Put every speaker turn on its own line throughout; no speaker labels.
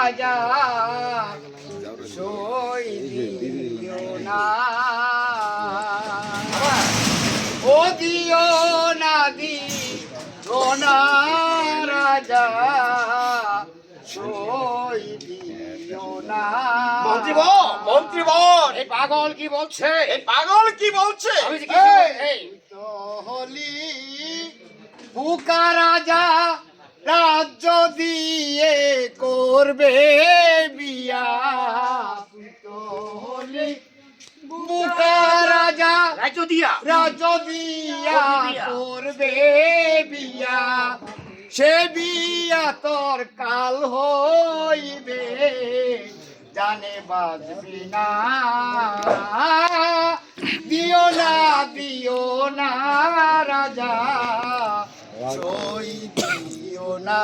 রাজা সই দিও না ও দিও না দিও না রাজা সই দিও না
মন্ত্রীবর মন্ত্রীবর
এই পাগল কি বলছে?
এই পাগল কি বলছে?
আমি হলি বুকা রাজা করবে বিয়া বুকা রাজা করবে বিয়া। সে বিয়া তোর কাল হইবে জানে বাজবি না। দিও না দিও না রাজা। সই দিও না।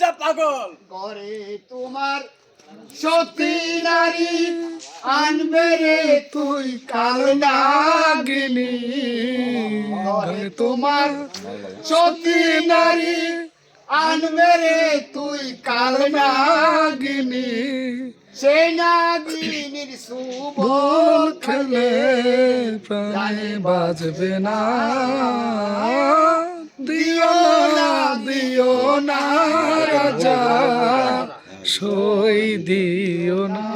যা পাগল।
করে তোমার সতী নারী আনবে রে তুই কাল নাগিনী। করে তোমার সতী নারী আনবে রে তুই কাল নাগিনী। সেই নাগিনীর শুভ
খেলে প্রাণে বাজবে না। না রাজা সই দিও না।